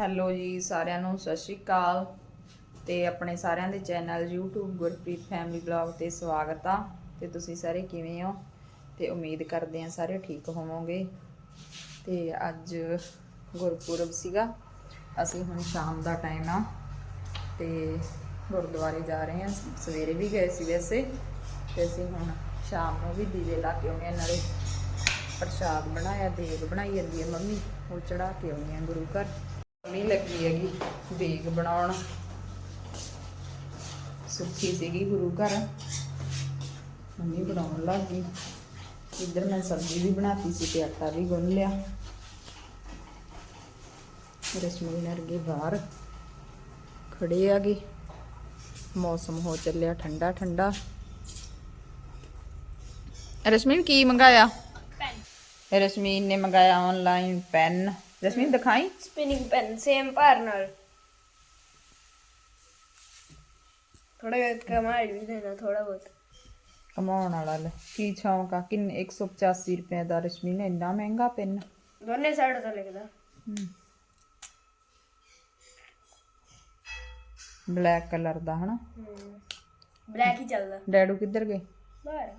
Hello ਜੀ, ਸਾਰਿਆਂ ਨੂੰ ਸਤਿ ਸ਼੍ਰੀ ਅਕਾਲ ਤੇ ਆਪਣੇ ਸਾਰਿਆਂ ਦੇ channel YouTube Gurpreet family blog ਤੇ ਸਵਾਗਤ ਆ। ਤੇ ਤੁਸੀਂ ਸਾਰੇ ਕਿਵੇਂ ਹੋ? ਤੇ ਉਮੀਦ ਕਰਦੇ ਆ ਸਾਰੇ ਠੀਕ ਹੋਵੋਗੇ। ਤੇ ਅੱਜ ਗੁਰਪੁਰਬ ਸੀਗਾ। ਅਸੀਂ ਹੁਣ ਸ਼ਾਮ ਦਾ ਟਾਈਮ ਆ ਤੇ ਗੁਰਦੁਆਰੇ ਜਾ ਰਹੇ ਹਾਂ। ਸਵੇਰੇ ਵੀ ਗਏ ਸੀ ਵੈਸੇ ਤੇ ਅਸੀਂ ਹੁਣ ਸ਼ਾਮ ਨੂੰ ਵੀ ਦੀਵੇ ਲਾ ਕੇ ਆਉਣੇ ਆ ਨਾਲੇ ਪ੍ਰਸ਼ਾਦ ਬਣਾਇਆ, ਦੇਗ ਬਣਾਈ ਜਾਂਦੀ ਹੈ ਮੰਮੀ। ਉਹ ਚੜਾ ਕੇ ਆਉਂਦੇ ਆ ਗੁਰੂ ਘਰ। ਮੰਮੀ ਲੱਗੀ ਹੈਗੀ ਦੇਗ ਬਣਾਉਣ। ਸੁੱਖੀ ਸੀਗੀ ਗੁਰੂ ਘਰ। ਮੰਮੀ ਬਣਾਉਣ ਲੱਗੀ ਇੱਧਰ ਮੈਂ ਸਬਜ਼ੀ ਵੀ ਬਣਾਤੀ ਸੀ ਤੇ ਆਟਾ ਵੀ ਗੁੰਨ ਲਿਆ। ਰਸਮੀ ਨਰਗੇ ਬਾਹਰ ਖੜੇ ਆਗੇ ਮੌਸਮ ਹੋ ਚੱਲਿਆ ਠੰਡਾ ਠੰਡਾ। ਰਸ਼ਮੀਨ ਕੀ ਮੰਗਾਇਆ? ਰਸ਼ਮੀਨ ਨੇ ਮੰਗਾਇਆ ਆਨਲਾਈਨ ਪੈਨ ਰਸ਼ਮੀਨ ਦਿਖਾਈ? ਸਪਿਨਿੰਗ ਪੈਨ ਸੇਮ ਭਾਰ ਨਾਲ। ਥੋੜਾ ਕਮਾਲ ਵੀ ਦੇਣਾ ਥੋੜਾ ਬਹੁਤ। ਕਮਾਉਣ ਵਾਲਾ ਲੈ। ਕੀ ਆ? ਕਿੰਨੇ 185 ਰੁਪਏ ਦਾ ਰਸ਼ਮੀਨ ਇੰਨਾ ਮਹਿੰਗਾ ਪੈਨ? ਦੋਨੇ ਸਾਈਡ ਤੋਂ ਲਿਖਦਾ। ਬਲੈਕ ਕਲਰ ਦਾ ਹਨਾ? ਬਲੈਕ ਹੀ ਚੱਲਦਾ। ਡੈਡੂ ਕਿੱਧਰ ਗਏ? ਬਾਹਰ।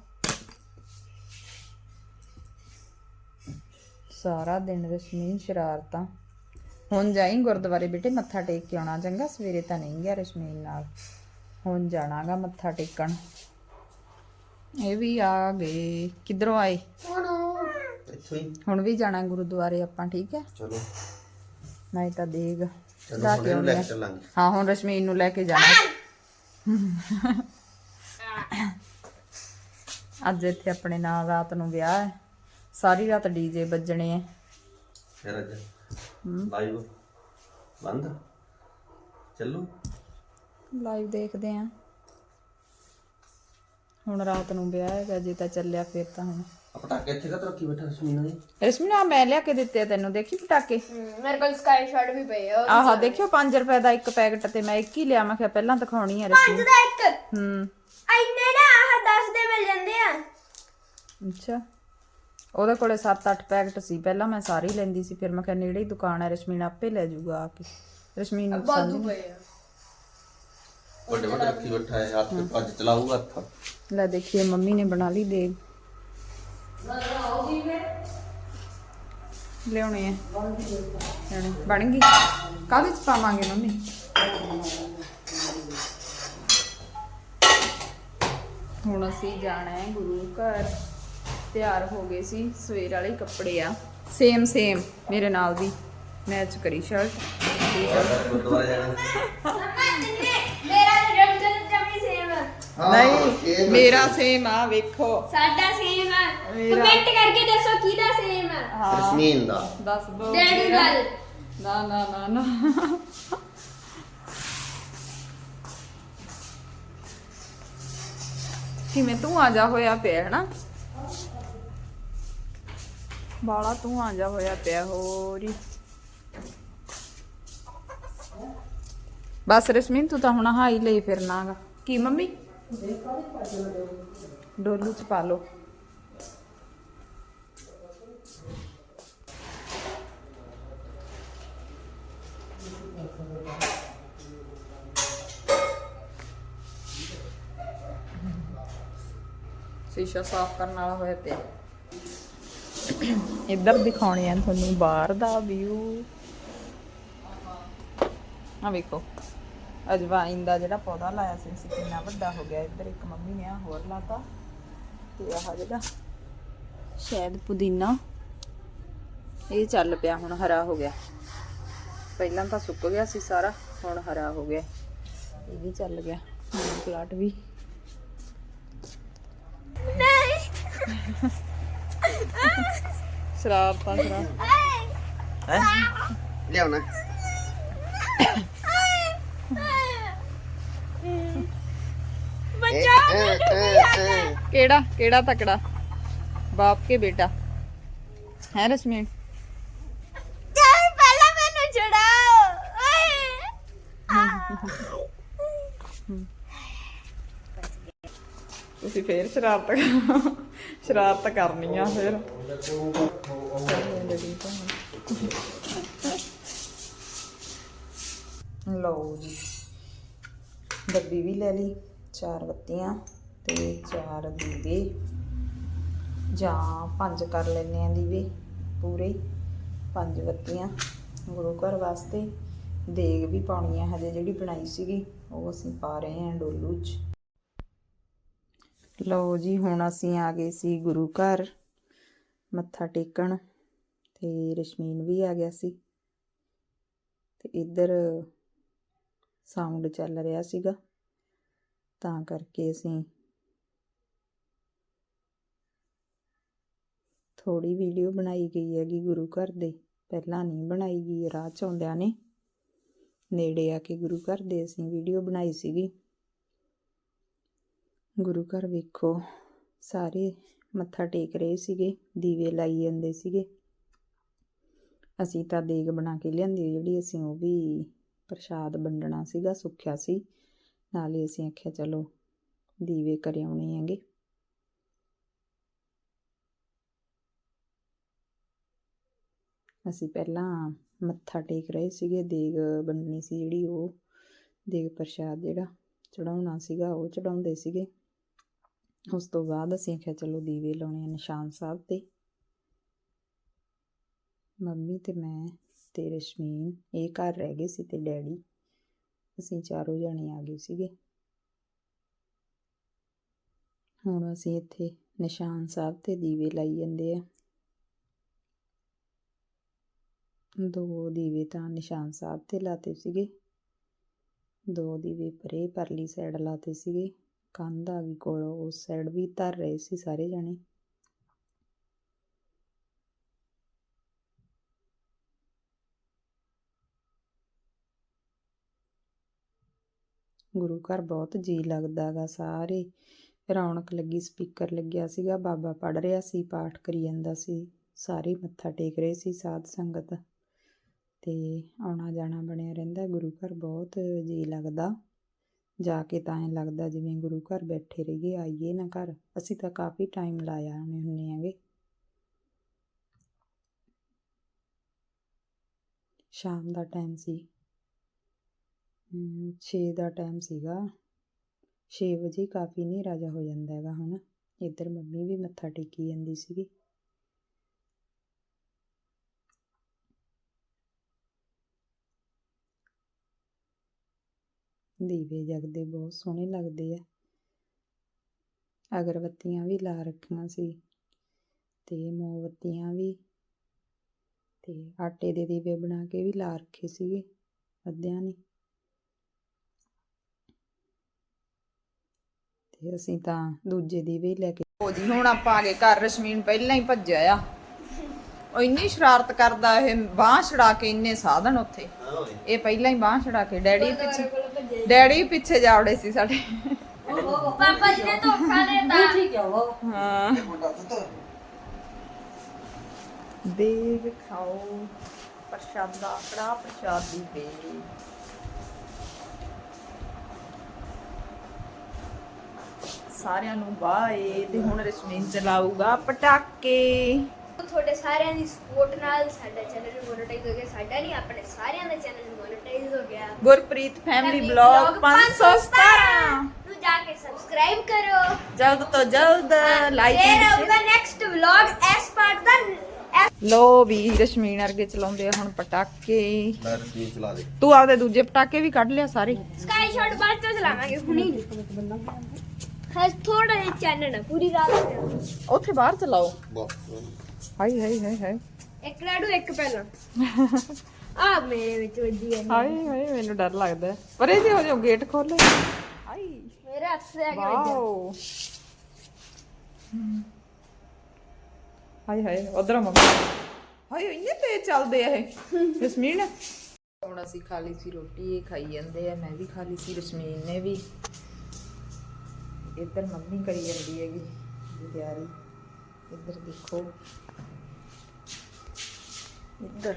ਸਾਰਾ ਦਿਨ ਰਸ਼ਮੀਨ ਸ਼ਰਾਰਤਾਂ ਹੁਣ ਜਾਈ ਗੁਰਦੁਆਰੇ ਬੇਟੇ ਮੱਥਾ ਟੇਕ ਕੇ ਆਉਣਾ। ਚੰਗਾ ਸਵੇਰੇ ਤਾਂ ਨਹੀਂ ਗਿਆ ਰਸ਼ਮੀਨ ਨਾਲ। ਹੁਣ ਜਾਣਾਗਾ ਮੱਥਾ ਟੇਕਣ। ਇਹ ਵੀ ਆ ਗਏ। ਕਿੱਧਰੋਂ ਆਏ? ਇੱਥੋਂ ਹੀ। ਹੁਣ ਵੀ ਜਾਣਾ ਗੁਰਦੁਆਰੇ ਆਪਾਂ ਠੀਕ ਹੈ? ਚਲੋ। ਮੈਂ ਤਾਂ ਦੇਗ ਚਲੋ ਹੁਣ ਇਹਨੂੰ ਲੈ ਕੇ ਚੱਲਾਂਗੇ। ਹਾਂ ਹੁਣ ਰਸ਼ਮੀਨ ਨੂੰ ਲੈ ਕੇ ਜਾਣਾ। ਅੱਜ ਇੱਥੇ ਆਪਣੇ ਨਾਲ ਰਾਤ ਨੂੰ ਵਿਆਹ ਹੈ। ਸਾਰੀ ਰਾਤ ਡੀਜੇ ਵੱਜਣੇ ਆ। ਫਿਰ ਅੱਜ ਲਾਈਵ ਬੰਦ? ਚੱਲੋ? ਲਾਈਵ ਦੇਖਦੇ ਆ। ਹੁਣ ਰਾਤ ਨੂੰ ਵਿਆਹ ਹੈਗਾ ਜੇ ਤਾਂ ਚੱਲਿਆ ਫਿਰ ਤਾਂ ਹੁਣ। ਪਟਾਕੇ ਇੱਥੇ ਕਾ ਰੱਖੀ ਬੈਠਾ ਸੁਮੀਨਾ ਜੀ ਰਸ਼ਮੀਨ ਮੈਂ ਲਿਆ ਕੇ ਦਿੱਤੇ ਆ ਤੈਨੂੰ ਦੇਖੀ ਪਟਾਕੇ? ਮੇਰੇ ਕੋਲ ਸਕਾਈ ਸ਼ਾਟ ਵੀ ਪਈ ਆ ਆਹਾ ਦੇਖਿਓ 5 ਰੁਪਏ ਦਾ ਇੱਕ ਪੈਕਟ ਤੇ ਮੈਂ ਇੱਕ ਹੀ ਲਿਆ ਮੈਂ ਕਿਹਾ ਪਹਿਲਾਂ ਦਿਖਾਉਣੀ ਆ ਰਸ਼ਮੀਨ ਦਾ ਇੱਕ? ਹੂੰ। ਇੰਨੇ ਨਾ ਆਹ 10 ਦੇ ਮਿਲ ਜਾਂਦੇ ਆ। ਅੱਛਾ। ਉਹਦੇ ਕੋਲੇ 7-8 ਪੈਕਟ ਸੀ। ਪਹਿਲਾਂ ਮੈਂ ਸਾਰੀ ਲੈਂਦੀ ਸੀ ਫਿਰ ਮੈਂ ਕਿਹਾ ਨੇੜੇ ਹੀ ਦੁਕਾਨ ਹੈ ਰਸ਼ਮੀਨ ਆਪੇ ਲੈ ਜਾਊਗਾ ਆ ਕੇ। ਰਸ਼ਮੀਨ ਨੂੰ ਪਸੰਦ ਨਹੀਂ। ਵੱਡੇ ਵੱਡੇ ਰੱਖੀ ਬੈਠਾ ਹੈ ਹੱਥ ਤੇ ਅੱਜ ਚਲਾਊਗਾ ਹੱਥ। ਲੈ ਦੇਖੀਏ ਮੰਮੀ ਨੇ ਬਣਾ ਲਈ ਦੇਗ। ਲਿਆਉਣੇ ਆ। ਲਿਆਉਣੇ। ਬਣ ਗਈ? ਕਾਹਦੇ ਚ ਪਾਵਾਂਗੇ ਮੰਮੀ? ਹੁਣ ਅਸੀਂ ਜਾਣਾ ਹੈ ਗੁਰੂ ਘਰ। ਤਿਆਰ ਹੋ ਗਏ ਸੀ ਸਵੇਰ ਵਾਲੇ ਕੱਪੜੇ ਆ। ਸੇਮ ਸੇਮ ਮੇਰੇ ਨਾਲ ਦੀ ਮੈਚ ਕਰੀ ਸ਼ਰਟ ਟੀ-ਸ਼ਰਟ ਗੁਰਦੁਆਰੇ ਜਾਣਾ ਮੇਰਾ ਜਨਮ ਜਮੀ ਸੇਮ ਨਹੀਂ ਮੇਰਾ ਸੇਮ ਆ ਵੇਖੋ। ਸਾਡਾ ਸੇਮ ਆ। ਕਮੈਂਟ ਕਰਕੇ ਦੱਸੋ ਕਿਹਦਾ ਸੇਮ ਆ। ਹਾਂ। ਜਸਮੀਨ ਦਾ। ਦੱਸ ਦੋ ਡੈਡੀ ਨਾਲ। ਨਾ ਨਾ ਨਾ ਨਾ। ਕਿਵੇਂ ਤੂੰ ਆ ਜਾ ਹੋਇਆ ਪਿਆ ਹੈ ਨਾ ਬਾਲਾ ਤੂੰ ਆ ਜਾ ਹੋਇਆ ਪਿਆ ਹੋਰੀ। ਬਸ ਰਸਮੀਨ ਤੂੰ ਤਾਂ ਹੁਣ ਹਾਈ ਲਈ ਫਿਰਨਾਗਾ। ਕੀ ਮੰਮੀ? ਡੋਲੂ ਚ ਪਾ ਲਓ। ਸ਼ੀਸ਼ਾ ਸਾਫ਼ ਕਰਨ ਵਾਲਾ ਹੋਇਆ ਪਿਆ। ਇੱਧਰ ਦਿਖਾਉਣੇ ਆ ਤੁਹਾਨੂੰ, ਬਾਹਰ ਦਾ ਵਿਊ ਆ ਵੇਖੋ ਅਜਵਾਇਨ ਦਾ ਜਿਹੜਾ ਪੌਦਾ ਲਾਇਆ ਸੀ ਸੀ ਕਿੰਨਾ ਵੱਡਾ ਹੋ ਗਿਆ। ਇੱਧਰ ਇੱਕ ਮੰਮੀ ਨੇ ਆ ਹੋਰ ਲਾਤਾ, ਤੇ ਆਹ ਜਿਹੜਾ ਸ਼ਾਇਦ ਪੁਦੀਨਾ, ਇਹ ਚੱਲ ਪਿਆ, ਹੁਣ ਹਰਾ ਹੋ ਗਿਆ। ਪਹਿਲਾਂ ਤਾਂ ਸੁੱਕ ਗਿਆ ਸੀ ਸਾਰਾ, ਹੁਣ ਹਰਾ ਹੋ ਗਿਆ। ਇਹ ਵੀ ਚੱਲ ਗਿਆ ਪਲਾਟ ਵੀ। ਸ਼ਰਾਰਤਾਂ ਸ਼ਰਾਰਤਾਂ ਹੈ? ਲਿਆਉਣਾ। ਕਿਹੜਾ? ਕਿਹੜਾ ਤਕੜਾ? ਬਾਪ ਕੇ ਬੇਟਾ। ਹੈ ਰਸਮੀਨ ਚੱਲ ਪਹਿਲਾਂ ਮੈਨੂੰ ਛੁਡਾਓ ਤੁਸੀਂ ਫੇਰ ਸ਼ਰਾਰਤ ਸ਼ਰਾਰਤ ਕਰਨੀ ਆ ਫੇਰ। ਲਓ ਜੀ। ਡੱਬੀ ਵੀ ਲੈ ਲਈ, ਚਾਰ ਬੱਤੀਆਂ ਤੇ ਚਾਰ ਦੀਵੇ। ਜਾਂ ਪੰਜ ਕਰ ਲੈਨੇ ਆ ਦੀਵੇ ਪੂਰੇ, ਪੰਜ ਬੱਤੀਆਂ ਗੁਰੂ ਘਰ ਵਾਸਤੇ। ਦੇਗ ਵੀ ਪਾਉਣੀ ਆ ਹਜੇ ਜਿਹੜੀ ਬਣਾਈ ਸੀਗੀ, ਉਹ ਅਸੀਂ ਪਾ ਰਹੇ ਹਾਂ ਡੋਲੂ 'ਚ। ਲਓ ਜੀ, ਹੁਣ ਅਸੀਂ ਆ ਗਏ ਸੀ ਗੁਰੂ ਘਰ, ਮੱਥਾ ਟੇਕਣ ਤੇ ਰਸ਼ਮੀਨ ਵੀ ਆ ਗਿਆ ਸੀ ਤੇ ਇੱਧਰ ਸਾਊਂਡ ਚੱਲ ਰਿਹਾ ਸੀਗਾ, ਤਾਂ ਕਰਕੇ ਅਸੀਂ ਥੋੜੀ ਵੀਡੀਓ ਬਣਾਈ ਗਈ ਹੈਗੀ ਗੁਰੂ ਘਰ ਦੇ, ਪਹਿਲਾਂ ਨਹੀਂ ਬਣਾਈ ਗਈ, ਰਾਹ ਚ ਆਉਂਦਿਆਂ ਨੇ ਨੇੜੇ ਆ ਕੇ ਗੁਰੂ ਘਰ ਦੇ ਅਸੀਂ ਵੀਡੀਓ ਬਣਾਈ ਸੀਗੀ। ਗੁਰੂ ਘਰ ਵੇਖੋ, ਸਾਰੇ ਮੱਥਾ ਟੇਕ ਰਹੇ ਸੀਗੇ, ਦੀਵੇ ਲਾਈ ਜਾਂਦੇ ਸੀਗੇ। ਅਸੀਂ ਤਾਂ ਦੇਗ ਬਣਾ ਕੇ ਲਿਆਂਦੀ ਜਿਹੜੀ ਅਸੀਂ ਉਹ ਵੀ ਪ੍ਰਸ਼ਾਦ ਵੰਡਣਾ ਸੀਗਾ, ਸੁੱਖਿਆ ਸੀ। ਨਾਲੇ ਅਸੀਂ ਆਖਿਆ, ਚਲੋ ਦੀਵੇ ਕਰ ਆਉਣੇ ਹੈਗੇ। ਅਸੀਂ ਪਹਿਲਾਂ ਮੱਥਾ ਟੇਕ ਰਹੇ ਸੀਗੇ, ਦੇਗ ਵੰਡਣੀ ਸੀ ਜਿਹੜੀ ਉਹ, ਦੇਗ ਪ੍ਰਸ਼ਾਦ ਜਿਹੜਾ ਚੜਾਉਣਾ ਸੀਗਾ, ਉਹ ਚੜਾਉਂਦੇ ਸੀਗੇ। ਉਸ ਤੋਂ ਬਾਅਦ ਅਸੀਂ ਆਖਿਆ, ਚਲੋ ਦੀਵੇ ਲਾਉਣੇ ਆ ਨਿਸ਼ਾਨ ਸਾਹਿਬ ਤੇ। ਮੰਮੀ ਤੇ ਮੈਂ ਤੇ ਰਸ਼ਮੀਨ ਇਹ ਘਰ ਰਹਿ ਗਏ ਸੀ ਤੇ ਡੈਡੀ, ਅਸੀਂ ਚਾਰੋਂ ਜਣੇ ਆ ਗਏ ਸੀਗੇ। ਹੁਣ ਅਸੀਂ ਇੱਥੇ ਨਿਸ਼ਾਨ ਸਾਹਿਬ ਤੇ ਦੀਵੇ ਲਾਈ ਜਾਂਦੇ ਆ। ਦੋ ਦੀਵੇ ਤਾਂ ਨਿਸ਼ਾਨ ਸਾਹਿਬ ਤੇ ਲਾਤੇ ਸੀਗੇ। ਦੋ ਦੀਵੇ ਪਰੇ ਪਰਲੀ ਸਾਈਡ ਲਾਤੇ ਸੀਗੇ। ਕੰਧ ਆ ਗਈ ਕੋਲ ਉਸ ਸਾਈਡ ਵੀ ਧਰ ਰਹੇ ਸੀ ਸਾਰੇ ਜਣੇ। ਗੁਰੂ ਘਰ ਬਹੁਤ ਜੀ ਲੱਗਦਾ ਗਾ ਸਾਰੇ। ਰੌਣਕ ਲੱਗੀ ਸਪੀਕਰ ਲੱਗਿਆ ਸੀਗਾ, ਬਾਬਾ ਪੜ ਰਿਹਾ ਸੀ, ਪਾਠ ਕਰੀ ਜਾਂਦਾ ਸੀ। ਸਾਰੇ ਮੱਥਾ ਟੇਕ ਰਹੇ ਸੀ ਸਾਧ ਸੰਗਤ। ਤੇ ਆਉਣਾ ਜਾਣਾ ਬਣਿਆ ਰਹਿੰਦਾ, ਗੁਰੂ ਘਰ ਬਹੁਤ ਜੀ ਲੱਗਦਾ। ਜਾ ਕੇ ਤਾਂ ਐਂ ਲੱਗਦਾ ਜਿਵੇਂ ਗੁਰੂ ਘਰ ਬੈਠੇ ਰਹੀਏ, ਆਈਏ ਨਾ ਘਰ। ਅਸੀਂ ਤਾਂ ਕਾਫੀ ਟਾਈਮ ਲਾਇਆ ਆਉਣੇ ਹੁੰਨੇ ਆਂਗੇ ਸ਼ਾਮ ਦਾ ਟਾਈਮ ਸੀ। 6 ਦਾ ਟਾਈਮ ਸੀਗਾ। 6 ਵਜੇ ਕਾਫੀ ਹਨੇਰਾ ਜਿਹਾ ਹੋ ਜਾਂਦਾ ਹੈਗਾ ਹੁਣ। ਇੱਧਰ ਮੰਮੀ ਵੀ ਮੱਥਾ ਟੇਕੀ ਜਾਂਦੀ ਸੀਗੀ। ਦੀਵੇ ਜਗਦੇ ਬਹੁਤ ਸੋਹਣੇ ਲੱਗਦੇ ਆ। ਅਗਰਬੱਤੀਆਂ ਵੀ ਲਾ ਰੱਖੀਆਂ ਸੀ ਤੇ ਮੋਮਬੱਤੀਆਂ ਵੀ ਤੇ ਆਟੇ ਦੇ ਦੀਵੇ ਬਣਾ ਕੇ ਵੀ ਲਾ ਰੱਖੇ ਸੀਗੇ ਅੱਧਿਆਂ ਨੇ। ਤੇ ਅਸੀਂ ਤਾਂ ਦੂਜੇ ਦੀਵੇ ਹੀ ਲੈ ਕੇ ਹੋ ਜੀ ਹੁਣ ਆਪਾਂ ਆ ਗਏ ਘਰ ਰਸ਼ਮੀਨ ਪਹਿਲਾਂ ਹੀ ਭੱਜਿਆ ਆ। ਉਹ ਇੰਨੀ ਸ਼ਰਾਰਤ ਕਰਦਾ ਇਹ ਬਾਹ ਛੜਾ ਕੇ ਇੰਨੇ ਸਾਧਨ ਉੱਥੇ। ਇਹ ਪਹਿਲਾਂ ਹੀ ਬਾਹ ਛੜਾ ਕੇ ਡੈਡੀ ਪਿੱਛੇ ਡੈਡੀ ਪਿੱਛੇ ਜਾਵੜੇ ਸੀ ਸਾਡੇ। ਪਾਪਾ ਜੀ ਨੇ ਧੋਖਾ ਦੇਤਾ ਹਾਂ। ਦੇਗ ਖਾਓ ਪ੍ਰਸ਼ਾਦਾ ਕੜਾ ਪ੍ਰਸ਼ਾਦੀ ਦੇ ਸਾਰਿਆਂ ਨੂੰ ਬਾਏ ਤੇ ਹੁਣ ਰਸ਼ਮੀਨ ਚਲਾਊਗਾ ਪਟਾਕੇ। ਤੁਹਾਡੇ ਸਾਰਿਆਂ ਦੀ ਸਪੋਰਟ ਨਾਲ ਸਾਡਾ ਚੈਨਲ ਮੋਨੇਟਾਈਜ਼ ਹੋ ਗਿਆ। ਸਾਡਾ ਨਹੀਂ ਆਪਣੇ ਸਾਰਿਆਂ ਦਾ ਚੈਨਲ ਮੋਨੇਟਾਈਜ਼ ਹੋ ਗਿਆ। ਗੁਰਪ੍ਰੀਤ ਫੈਮਿਲੀ ਬਲੌਗ Vlog 517 ਨੂੰ ਜਾ ਕੇ ਸਬਸਕ੍ਰਾਈਬ ਕਰੋ। ਜਲਦ ਤੋਂ ਜਲਦ ਲਾਈਕ ਫਿਰ ਆਊਗਾ ਨੈਕਸਟ ਵਲੌਗ ਐਸ ਪਾਰਟ ਦਾ ਲੋ ਵੀ ਰਸ਼ਮੀਨ ਅਰਗੇ ਚਲਾਉਂਦੇ ਆ ਹੁਣ ਪਟਾਕੇ। ਮੈਂ ਰਸਮੀ ਚਲਾ ਦੇ। ਤੂੰ ਆਪਦੇ ਦੂਜੇ ਪਟਾਕੇ ਵੀ ਕੱਢ ਲਿਆ ਸਾਰੇ। ਸਕਾਈ ਸ਼ਾਟ ਬਾਅਦ ਚ ਚਲਾਵਾਂਗੇ ਹੁਣੀ ਨਹੀਂ। ਹਾਂ ਥੋੜਾ ਜਿਹਾ ਚੈਨਲ ਪੂਰੀ ਰਾਤ। ਉੱਥੇ ਬਾਹਰ ਚਲਾਓ। ਬਸ। ਹਾਈ ਹਾਈ ਹਾਈ ਹਾਈ ਇੱਕ ਲਾਡੂ ਇੱਕ ਪਹਿਲਾਂ ਆ ਮੇਰੇ ਵਿੱਚ ਵੱਜੀ ਹੈ ਹਾਏ ਹਾਏ ਮੈਨੂੰ ਡਰ ਲੱਗਦਾ। ਪਰੇ ਜੇ ਹੋ ਜਾਓ ਗੇਟ ਖੋਲੇ। ਹਾਈ ਮੇਰੇ ਹੱਥ ਸੇ ਆ ਵੱਜਿਆ। ਵਾਓ। ਹਾਏ ਹਾਏ ਉਧਰ ਮੰਮੀ। ਹਾਏ ਇੰਨੇ ਤੇਜ਼ ਚੱਲਦੇ ਆ ਇਹ। ਰਸਮੀਨ ਹੁਣ ਅਸੀਂ ਖਾ ਲਈ ਸੀ ਰੋਟੀ ਇਹ ਖਾਈ ਜਾਂਦੇ ਆ ਮੈਂ ਵੀ ਖਾ ਲਈ ਸੀ ਰਸਮੀਨ ਨੇ ਵੀ। ਇੱਧਰ ਮੰਮੀ ਕਰੀ ਜਾਂਦੀ ਹੈਗੀ ਤਿਆਰੀ। ਇੱਧਰ ਦੇਖੋ। ਇੱਧਰ।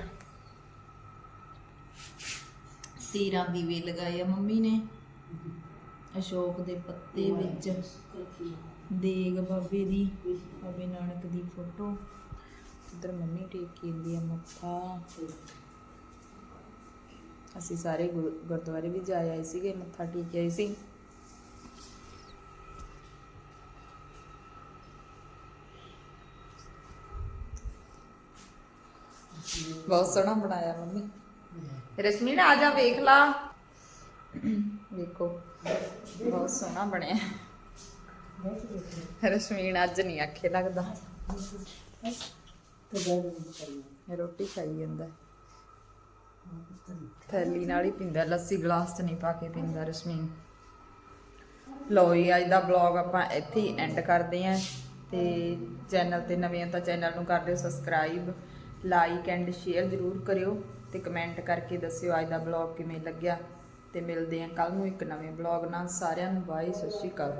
ਤੀਰਾਂ ਦੀਵੇ ਲਗਾਏ ਆ ਮੰਮੀ ਨੇ। ਅਸ਼ੋਕ ਦੇ ਪੱਤੇ ਵਿੱਚ। ਦੇਗ ਬਾਬੇ ਦੀ ਬਾਬੇ ਨਾਨਕ ਦੀ ਫੋਟੋ। ਇੱਧਰ ਮੰਮੀ ਟੇਕ ਕੇ ਆਂਦੀ ਆ ਮੱਥਾ। ਅਸੀਂ ਸਾਰੇ ਗੁਰ- ਗੁਰਦੁਆਰੇ ਵੀ ਜਾ ਆਏ ਸੀਗੇ ਮੱਥਾ ਟੇਕ ਆਏ ਸੀ। ਬਹੁਤ ਸੋਹਣਾ ਬਣਾਇਆ ਮੰਮੀ। ਰਸ਼ਮੀ ਆ ਜਾ ਵੇਖ ਲਾ। ਵੇਖੋ, ਬਹੁਤ ਸੋਹਣਾ ਬਣਿਆ। ਰਸ਼ਮੀਨ ਅੱਜ ਨਹੀਂ ਆਖੇ ਲੱਗਦਾ। ਰੋਟੀ ਖਾਈ ਜਾਂਦਾ। ਥੈਲੀ ਨਾਲ ਹੀ ਪੀਂਦਾ, ਲੱਸੀ ਗਲਾਸ ਚ ਨਹੀਂ ਪਾ ਕੇ ਪੀਂਦਾ ਰਸ਼ਮੀਨ ਲੋ ਜੀ, ਅੱਜ ਦਾ ਵਲੌਗ ਆਪਾਂ ਇੱਥੇ ਹੀ ਐਂਡ ਕਰਦੇ ਆਂ ਤੇ ਚੈਨਲ ਤੇ ਨਵੇਂ ਹੋ ਤਾਂ ਚੈਨਲ ਨੂੰ ਕਰ ਦਿਓ ਸਬਸਕ੍ਰਾਈਬ ਲਾਈਕ ਐਂਡ ਸ਼ੇਅਰ ਜ਼ਰੂਰ ਕਰਿਓ ਤੇ ਕਮੈਂਟ ਕਰਕੇ ਦੱਸਿਓ ਅੱਜ ਦਾ ਵਲੌਗ ਕਿਵੇਂ ਲੱਗਿਆ ਤੇ ਮਿਲਦੇ ਹਾਂ ਕੱਲ ਨੂੰ ਇੱਕ ਨਵੇਂ ਵਲੌਗ ਨਾਲ ਸਾਰਿਆਂ ਨੂੰ ਬਾਏ ਸਤਿ ਸ਼੍ਰੀ ਅਕਾਲ।